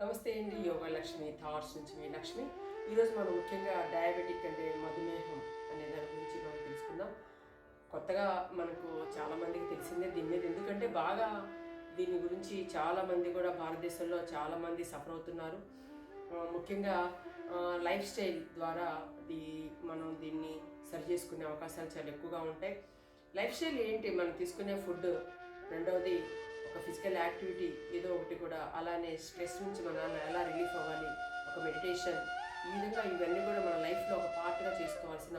నమస్తే అండి యోగా లక్ష్మి థాట్స్ నుంచి మీ లక్ష్మి. ఈరోజు మనం ముఖ్యంగా డయాబెటిక్ అంటే మధుమేహం అనే దాని గురించి మనం తెలుసుకుందాం. కొత్తగా మనకు చాలామందికి తెలిసిందే దీని మీద ఎందుకంటే బాగా దీని గురించి చాలామంది కూడా భారతదేశంలో చాలామంది సఫర్ అవుతున్నారు. ముఖ్యంగా లైఫ్ స్టైల్ ద్వారా దీ మనం దీన్ని సరి చేసుకునే అవకాశాలు చాలా ఎక్కువగా ఉంటాయి. లైఫ్ స్టైల్ ఏంటి? మనం తీసుకునే ఫుడ్. రెండవది ఒక ఫిజికల్ యాక్టివిటీ ఏదో ఒకటి కూడా అలానే స్ట్రెస్ నుంచి మనం ఎలా రిలీఫ్ అవ్వాలి ఒక మెడిటేషన్ ఈ విధంగా ఇవన్నీ కూడా మన లైఫ్లో ఒక పార్ట్గా చేసుకోవాల్సిన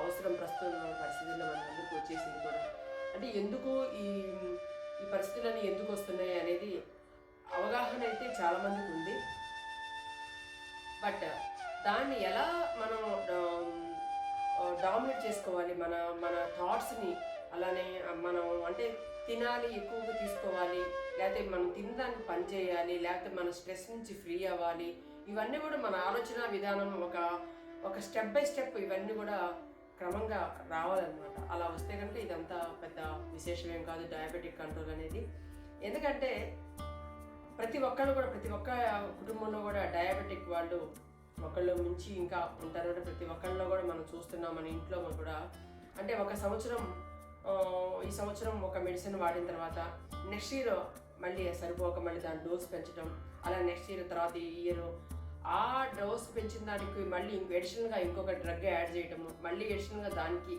అవసరం ప్రస్తుతం పరిస్థితుల్లో మన ముందుకు వచ్చేసింది కూడా. అంటే ఎందుకు ఈ ఈ పరిస్థితులన్నీ ఎందుకు వస్తున్నాయి అనేది అవగాహన అయితే చాలా మందికి ఉంది. బట్ దాన్ని ఎలా మనం డామినేట్ చేసుకోవాలి? మన మన థాట్స్ని అలానే మనం అంటే తినాలి ఎక్కువగా తీసుకోవాలి లేకపోతే మనం తినడానికి పని చేయాలి లేకపోతే మన స్ట్రెస్ నుంచి ఫ్రీ అవ్వాలి. ఇవన్నీ కూడా మన ఆలోచన విధానం ఒక ఒక స్టెప్ బై స్టెప్ ఇవన్నీ కూడా క్రమంగా రావాలన్నమాట. అలా వస్తే కనుక ఇదంతా పెద్ద విశేషమేం కాదు డయాబెటిక్ కంట్రోల్ అనేది. ఎందుకంటే ప్రతి ఒక్కళ్ళు కూడా ప్రతి ఒక్క కుటుంబంలో కూడా డయాబెటిక్ వాళ్ళు ఒకళ్ళు మించి ఇంకా ఉంటారు. అంటే ప్రతి ఒక్కళ్ళలో కూడా మనం చూస్తున్నాం మన ఇంట్లో కూడా. అంటే ఒక సంవత్సరం ఈ సంవత్సరం ఒక మెడిసిన్ వాడిన తర్వాత నెక్స్ట్ ఇయర్ మళ్ళీ సరిపోక మళ్ళీ దాని డోస్ పెంచడం అలా నెక్స్ట్ ఇయర్ తర్వాత ఈ ఇయర్. ఆ డోస్ పెంచిన దానికి మళ్ళీ ఇంకో అడిషనల్గా ఇంకొక డ్రగ్ యాడ్ చేయటము మళ్ళీ అడిషనల్గా దానికి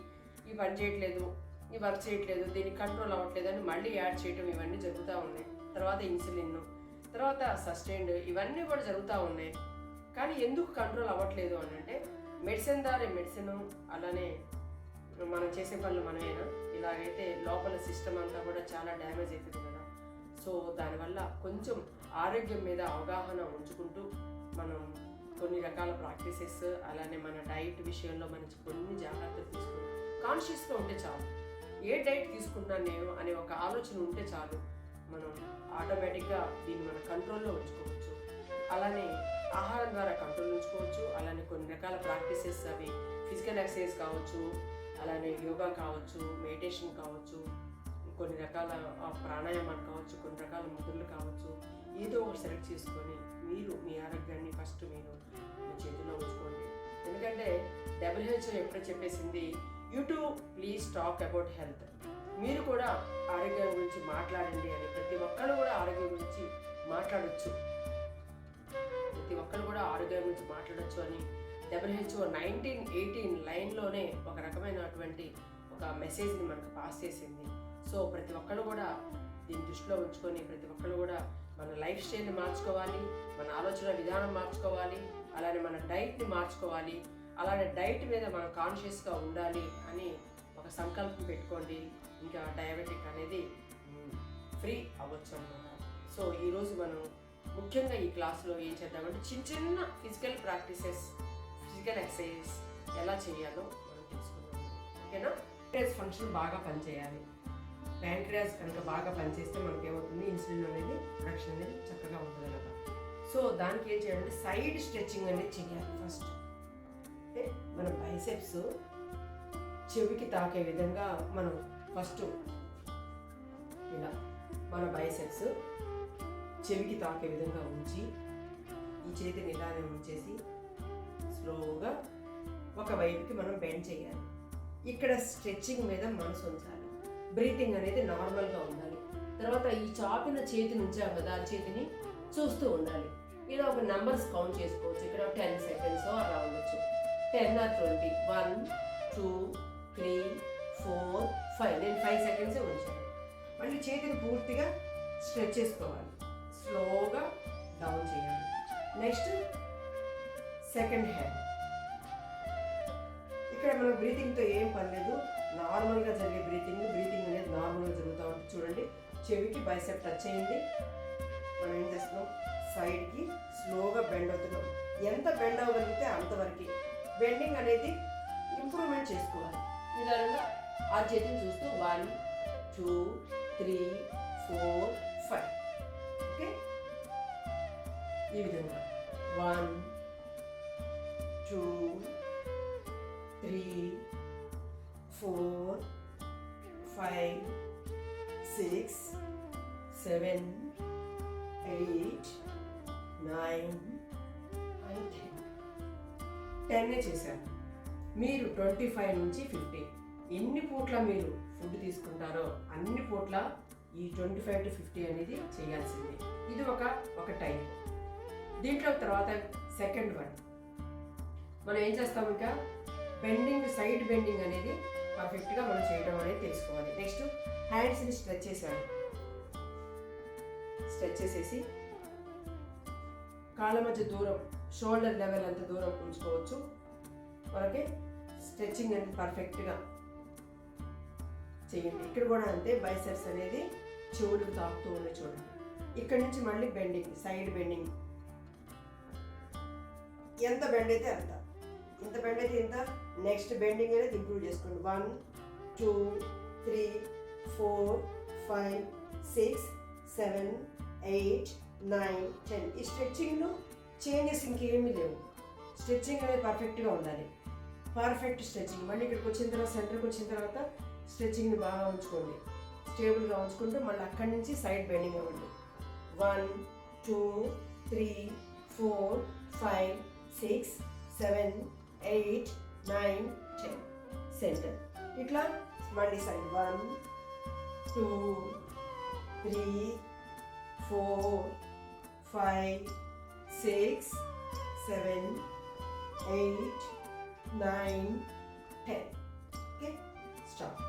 ఈ పని చేయట్లేదు ఈ వర్క్ చేయట్లేదు దీనికి కంట్రోల్ అవ్వట్లేదు అని మళ్ళీ యాడ్ చేయటం ఇవన్నీ జరుగుతూ ఉన్నాయి. తర్వాత ఇన్సులిన్ తర్వాత సస్టైన్డ్ ఇవన్నీ కూడా జరుగుతూ ఉన్నాయి. కానీ ఎందుకు కంట్రోల్ అవ్వట్లేదు అని అంటే మెడిసిన్ దారే మెడిసిన్ అలానే మనం చేసే పనులు మనమేనా? ఇలాగైతే లోపల సిస్టమ్ అంతా కూడా చాలా డ్యామేజ్ అవుతుంది కదా. సో దానివల్ల కొంచెం ఆరోగ్యం మీద అవగాహన ఉంచుకుంటూ మనం కొన్ని రకాల ప్రాక్టీసెస్ అలానే మన డైట్ విషయంలో మనం కొన్ని జాగ్రత్తలు తీసుకుంటాం కాన్షియస్గా ఉంటే చాలు. ఏ డైట్ తీసుకుంటున్నాను నేను అనే ఒక ఆలోచన ఉంటే చాలు. మనం ఆటోమేటిక్గా దీన్ని మన కంట్రోల్లో ఉంచుకోవచ్చు. అలానే ఆహారం ద్వారా కంట్రోల్ ఉంచుకోవచ్చు. అలానే కొన్ని రకాల ప్రాక్టీసెస్ అవి ఫిజికల్ ఎక్సర్సైజ్ కావచ్చు అలానే యోగా కావచ్చు మెడిటేషన్ కావచ్చు కొన్ని రకాల ప్రాణాయామాలు కావచ్చు కొన్ని రకాల ముద్రలు కావచ్చు ఏదో ఒకటి సెలెక్ట్ చేసుకొని మీరు మీ ఆరోగ్యాన్ని ఫస్ట్ మీరు మీ చేతిలో ఉంచుకోండి. ఎందుకంటే డబ్ల్యూహెచ్ఓ ఎప్పుడో చెప్పేసింది YouTube please talk about health మీరు కూడా ఆరోగ్యం గురించి మాట్లాడండి అని ప్రతి ఒక్కరు కూడా ఆరోగ్యం గురించి మాట్లాడచ్చు. ప్రతి ఒక్కరు కూడా ఆరోగ్యం గురించి మాట్లాడచ్చు అని డబ్ల్యూహెచ్ఓ నైన్టీన్ ఎయిటీన్ లైన్లోనే ఒక రకమైనటువంటి ఒక మెసేజ్ని మనకు పాస్ చేసింది. సో ప్రతి ఒక్కరు కూడా దీన్ని దృష్టిలో ఉంచుకొని ప్రతి ఒక్కరు కూడా మన లైఫ్ స్టైల్ని మార్చుకోవాలి మన ఆలోచన విధానం మార్చుకోవాలి అలానే మన డైట్ని మార్చుకోవాలి అలానే డైట్ మీద మనం కాన్షియస్గా ఉండాలి అని ఒక సంకల్పం పెట్టుకోండి. ఇంకా డయాబెటిక్ అనేది ఫ్రీ అవ్వచ్చు అన్నమాట. సో ఈరోజు మనం ముఖ్యంగా ఈ క్లాస్లో ఏం చేద్దామంటే చిన్న చిన్న ఫిజికల్ ప్రాక్టీసెస్ ఫిజికల్ ఎక్సర్సైజ్ ఎలా చేయాలో మనం తెలుసుకుందాం. ఓకేనా ప్యాంక్రియాస్ ఫంక్షన్ బాగా పనిచేయాలి. ప్యాంక్రియాస్ కనుక బాగా పనిచేస్తే మనకి ఏమవుతుంది ఇన్సులిన్ అనేది ప్రొడక్షన్ అనేది చక్కగా ఉంటుంది అనమాట సో దానికి ఏం చేయాలంటే సైడ్ స్ట్రెచ్చింగ్ అనేది చేయాలి ఫస్ట్ అంటే మన బైసెప్స్ చెవికి తాకే విధంగా మనం ఫస్ట్ ఇలా మన బైసెప్స్ చెవికి తాకే విధంగా ఉంచి ఈ చేతిని ఇలానే ఉంచేసి స్లోగా ఒక వైపుకి మనం బెండ్ చేయాలి. ఇక్కడ స్ట్రెచ్చింగ్ మీద మనసు ఉంచాలి. బ్రీతింగ్ అనేది నార్మల్గా ఉండాలి. తర్వాత ఈ చాపిన చేతి నుంచి ఆ పదాల చేతిని చూస్తూ ఉండాలి. ఇలా ఒక నంబర్స్ కౌంట్ చేసుకోవచ్చు. ఇక్కడ టెన్ సెకండ్స్ అలా ఉండొచ్చు. Ten or twenty. One two three four five. నేను ఫైవ్ సెకండ్సే ఉంచాను. మళ్ళీ చేతిని పూర్తిగా స్ట్రెచ్ చేసుకోవాలి. స్లోగా డౌన్ చేయాలి. నెక్స్ట్ సెకండ్ హ్యాండ్ ఇక్కడ మన బ్రీతింగ్తో ఏం పని లేదు నార్మల్గా జరిగే బ్రీతింగ్ బ్రీతింగ్ అనేది నార్మల్గా జరుగుతూ ఉంటుంది. చూడండి. చెవికి బైసెప్ టచ్ అయ్యింది మనం ఏం చేస్తున్నాం? సైడ్కి స్లోగా బెండ్ అవుతున్నాం. ఎంత బెండ్ అవ్వగలిగితే అంతవరకు. బెండింగ్ అనేది ఇంప్రూవ్మెంట్ చేసుకోవాలి. నిదానంగా ఆ చేతిని చూస్తూ one two three four five okay ఈ విధంగా. One two three four five six seven eight nine and ten టెన్నే చేశాను. మీరు ట్వంటీ ఫైవ్ నుంచి ఫిఫ్టీ ఎన్ని పూట్ల మీరు ఫుడ్ తీసుకుంటారో అన్ని పూట్ల ఈ ట్వంటీ ఫైవ్ టు ఫిఫ్టీ అనేది చేయాల్సింది. ఇది ఒక ఒక టైం దీంట్లో తర్వాత సెకండ్ వన్ మనం ఏం చేస్తాం ఇంకా? బెండింగ్ సైడ్ బెండింగ్ అనేది పర్ఫెక్ట్గా మనం చేయడం అనేది తెలుసుకోవాలి. నెక్స్ట్ హ్యాండ్స్ని స్ట్రెచ్ చేశాను స్ట్రెచ్ చేసేసి కాళ్ళ మధ్య దూరం షోల్డర్ లెవెల్ అంత దూరం ఉంచుకోవచ్చు. మనకి స్ట్రెచ్చింగ్ అనేది పర్ఫెక్ట్గా చేయండి. ఇక్కడ కూడా అంతే బైసెప్స్ అనేది చెవులకు తాకుతూ ఉండే చూడండి ఇక్కడ నుంచి మళ్ళీ బెండింగ్ సైడ్ బెండింగ్. ఎంత బెండ్ అయితే అంత. ఇంత బెండ్ అయితే ఇంత నెక్స్ట్ బెండింగ్ అనేది ఇంప్రూవ్ చేసుకోండి. One two three four five six seven eight nine ten ఈ స్ట్రెచ్చింగ్లో చేంజెస్ ఇంకేమీ లేవు. స్ట్రెచ్చింగ్ అనేది పర్ఫెక్ట్గా ఉండాలి. పర్ఫెక్ట్ స్ట్రెచ్చింగ్ మళ్ళీ ఇక్కడికి వచ్చిన తర్వాత సెంటర్కి వచ్చిన తర్వాత స్ట్రెచ్చింగ్ని బాగా ఉంచుకోండి. స్టేబుల్గా ఉంచుకుంటూ మళ్ళీ అక్కడి నుంచి సైడ్ బెండింగ్ అవ్వండి. One two three four five six seven eight nine ten centre ఇట్లా మళ్ళీ side one two three four five six seven eight nine ten okay stop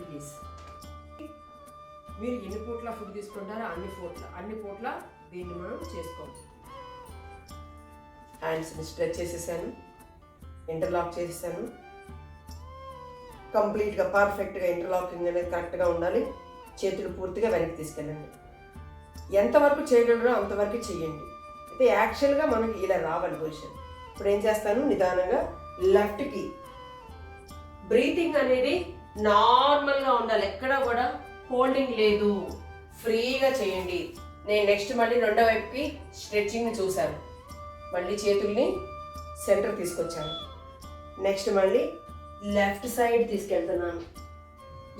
release మీరు ఎన్ని పూట్ల ఫుడ్ తీసుకుంటారో అన్ని పూట్ల అన్ని పూట్ల దీన్ని మనం చేసుకోవచ్చు. హ్యాండ్స్ని స్ట్రెచ్ చేసేసాను. ఇంటర్లాక్ చేసేసాను. కంప్లీట్గా పర్ఫెక్ట్గా ఇంటర్లాకింగ్ అనేది కరెక్ట్గా ఉండాలి. చేతులు పూర్తిగా వెనక్కి తీసుకెళ్ళండి. ఎంతవరకు చేయగలరో అంతవరకు చేయండి. అయితే యాక్చువల్గా మనకి ఇలా రావాలి పొజిషన్. ఇప్పుడు ఏం చేస్తాను? నిదానంగా లెఫ్ట్కి. బ్రీతింగ్ అనేది నార్మల్గా ఉండాలి. ఎక్కడ కూడా హోల్డింగ్ లేదు. ఫ్రీగా చేయండి. నేను నెక్స్ట్ మళ్ళీ రెండో వైపుకి స్ట్రెచ్చింగ్ని చూశాను. మళ్ళీ చేతుల్ని సెంటర్ తీసుకొచ్చాను. నెక్స్ట్ మళ్ళీ లెఫ్ట్ సైడ్ తీసుకెళ్తున్నాను.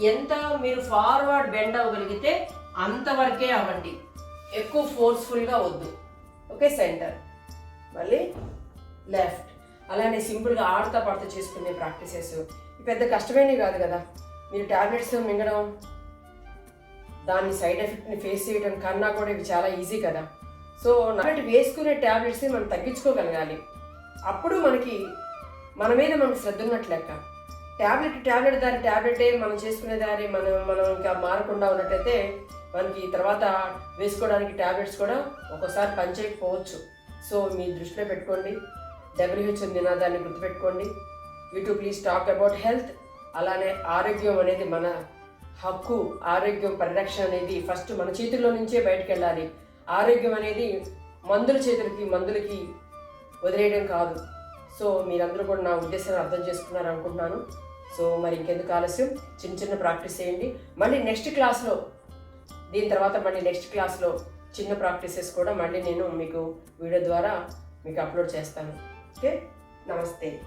ఎంత మీరు ఫార్వర్డ్ బెండ్ అవ్వగలిగితే అంతవరకే అవ్వండి. ఎక్కువ ఫోర్స్ఫుల్గా వద్దు. Okay centre. మళ్ళీ లెఫ్ట్. అలానే సింపుల్గా ఆడుతా పాడుతూ చేసుకునే ప్రాక్టీసెస్. పెద్ద కష్టమైనవి కాదు కదా. మీరు టాబ్లెట్స్ మింగడం దాని సైడ్ ఎఫెక్ట్ని ఫేస్ చేయడం కన్నా కూడా ఇవి చాలా ఈజీ కదా. సో నాటి వేసుకునే ట్యాబ్లెట్స్ని మనం తగ్గించుకోగలగాలి. అప్పుడు మనకి మన మీద మనకు శ్రద్ధ ఉన్నట్లు లెక్క. ట్యాబ్లెట్ ట్యాబ్లెట్ దాని ట్యాబ్లెటే మనం చేసుకునే దాని మనం మనం ఇంకా మారకుండా ఉన్నట్టయితే మనకి తర్వాత వేసుకోవడానికి ట్యాబ్లెట్స్ కూడా ఒక్కోసారి పనిచేయకపోవచ్చు. సో మీ దృష్టిలో పెట్టుకోండి. డబ్ల్యూహెచ్ఓ నినాదాన్ని గుర్తుపెట్టుకోండి. YouTube please talk about health. అలానే ఆరోగ్యం అనేది మన హక్కు ఆరోగ్యం పరిరక్షణ అనేది ఫస్ట్ మన చేతుల్లో నుంచే బయటకు వెళ్ళాలి ఆరోగ్యం అనేది మందుల చేతులకి మందులకి వదిలేయడం కాదు. సో మీరందరూ కూడా నా ఉద్దేశాన్ని అర్థం చేసుకున్నారు అనుకుంటున్నాను. సో మరి ఇంకెందుకు ఆలస్యం? చిన్న చిన్న ప్రాక్టీస్ చేయండి. మళ్ళీ నెక్స్ట్ క్లాస్లో దీని తర్వాత మళ్ళీ నెక్స్ట్ క్లాస్లో చిన్న ప్రాక్టీసెస్ కూడా మళ్ళీ నేను మీకు వీడియో ద్వారా మీకు అప్లోడ్ చేస్తాను. ఓకే? నమస్తే.